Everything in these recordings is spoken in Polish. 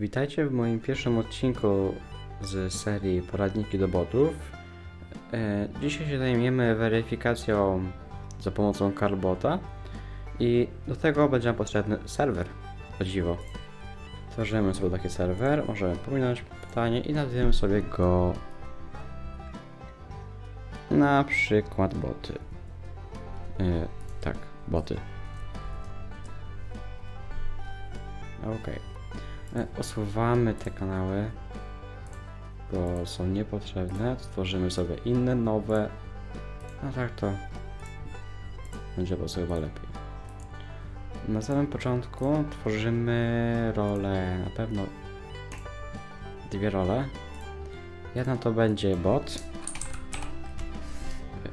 Witajcie w moim pierwszym odcinku z serii Poradniki do botów. E, Dzisiaj się zajmiemy weryfikacją za pomocą Carbota i do tego będzie nam potrzebny serwer. O dziwo. Tworzymy sobie taki serwer, możemy pominąć pytanie i nazwiemy sobie go na przykład boty. E, tak, boty. Okej. E, Usuwamy te kanały, bo są niepotrzebne. Stworzymy sobie inne, nowe. A tak to będzie po chyba lepiej. Na samym początku tworzymy rolę, na pewno dwie role. Jedna to będzie bot,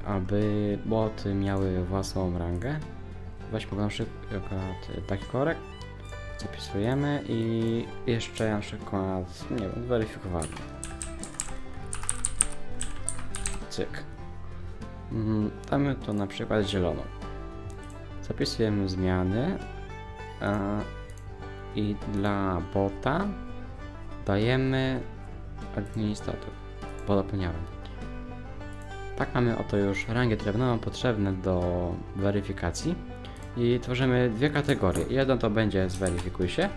aby boty miały własną rangę. Weźmy na przykład taki korek zapisujemy i jeszcze na przykład, nie wiem, zweryfikowany. Cyk. Mhm, Damy to na przykład zieloną. Zapisujemy zmiany i dla bota dajemy administrator, bo zapomniałem. Tak mamy oto już rangę, nam potrzebne do weryfikacji. I tworzymy dwie kategorie. Jedno to będzie zweryfikuj się.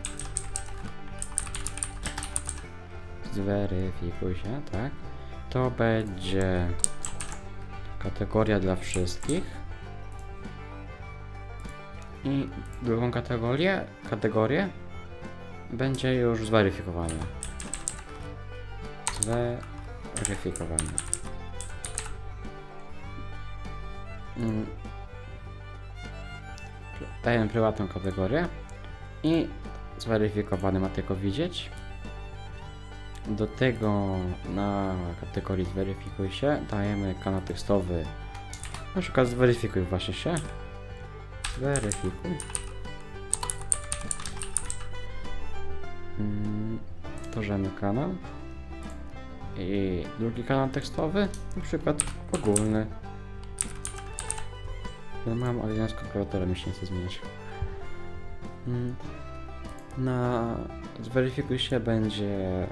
Zweryfikuj się, tak. To będzie kategoria dla wszystkich. I drugą kategorię, kategorię będzie już zweryfikowana. Zweryfikowana. Mm, dajemy prywatną kategorię i zweryfikowany ma tylko widzieć. Do tego na kategorii zweryfikuj się dajemy kanał tekstowy. Na przykład zweryfikuj właśnie się. Zweryfikuj. Mm, tworzymy kanał. I drugi kanał tekstowy na przykład ogólny ja mam, ale ja z kalkulatora mi się nie chce zmienić. Mm. Na zweryfikuj się będzie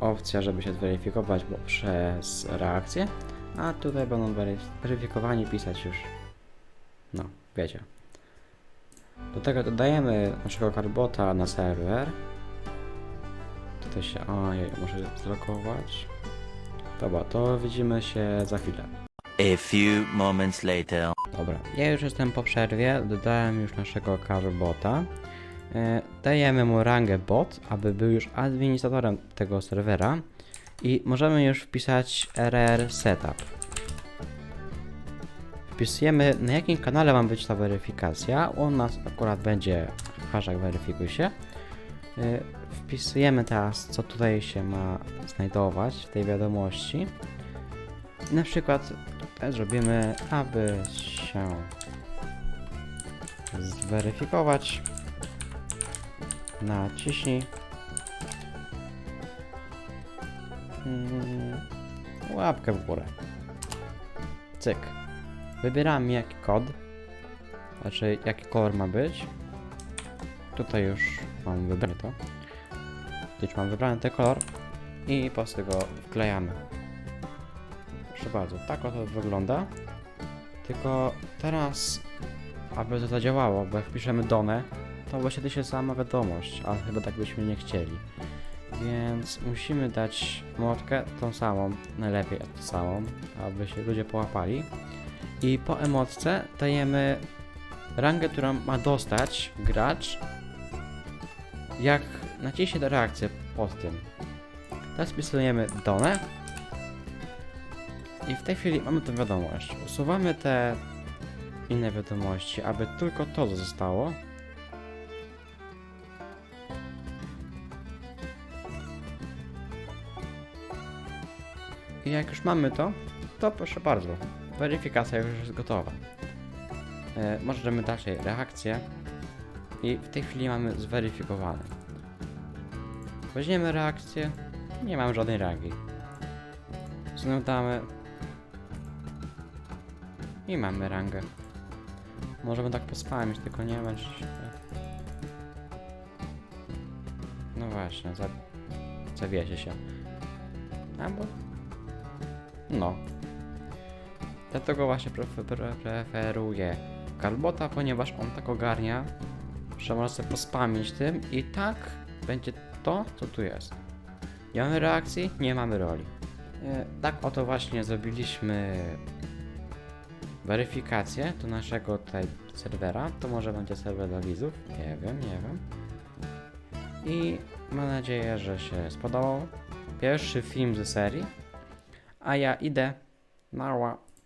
opcja, żeby się zweryfikować bo przez reakcję, a tutaj będą wery- weryfikowani pisać już. No, wiecie. Do tego dodajemy naszego carbota na serwer. Tutaj się. Ojej, muszę zlokować. Dobra, to widzimy się za chwilę. A few moments later. Dobra, ja już jestem po przerwie, dodałem już naszego carbota. E, dajemy mu rangę bot, aby był już administratorem tego serwera i możemy już wpisać rr setup. Wpisujemy na jakim kanale ma być ta weryfikacja. U nas akurat będzie hashtag weryfikuj się. E, Wpisujemy teraz co tutaj się ma znajdować w tej wiadomości. Na przykład zrobimy, aby się zweryfikować. Naciśnij. Mm, Łapkę w górę. Cyk. Wybieram jaki kod. Znaczy jaki kolor ma być. Tutaj już mam wybrane to. Już mam wybrany ten kolor. I po prostu go wklejamy. Proszę bardzo, tak oto wygląda. Tylko teraz, aby to zadziałało, bo jak piszemy done, to wyświetli się sama wiadomość, ale chyba tak byśmy nie chcieli. Więc musimy dać motkę tą samą, najlepiej tą samą, aby się ludzie połapali. I po emotce dajemy rangę, którą ma dostać gracz, jak naciśnie reakcję pod tym. Teraz wpisujemy done i w tej chwili mamy tę wiadomość. Usuwamy te inne wiadomości, aby tylko to zostało. I jak już mamy to, to proszę bardzo, weryfikacja już jest gotowa. E, możemy dalej reakcję i w tej chwili mamy zweryfikowane. Weźmiemy reakcję, nie mam żadnej rangi. Znowu damy i mamy rangę. Możemy tak pospamić, tylko nie wiem No właśnie, za... zawiezie się. Albo... No. Dlatego właśnie prefer- pre- preferuję Galbota, ponieważ on tak ogarnia, że można sobie pospamić tym i tak będzie to, co tu jest. Nie mamy reakcji, nie mamy roli. E, Tak oto właśnie zrobiliśmy weryfikację do naszego tutaj serwera. To może będzie serwer dla widzów, nie wiem, nie wiem. I mam nadzieję, że się spodobał. Pierwszy film ze serii. A ja idę. Nara.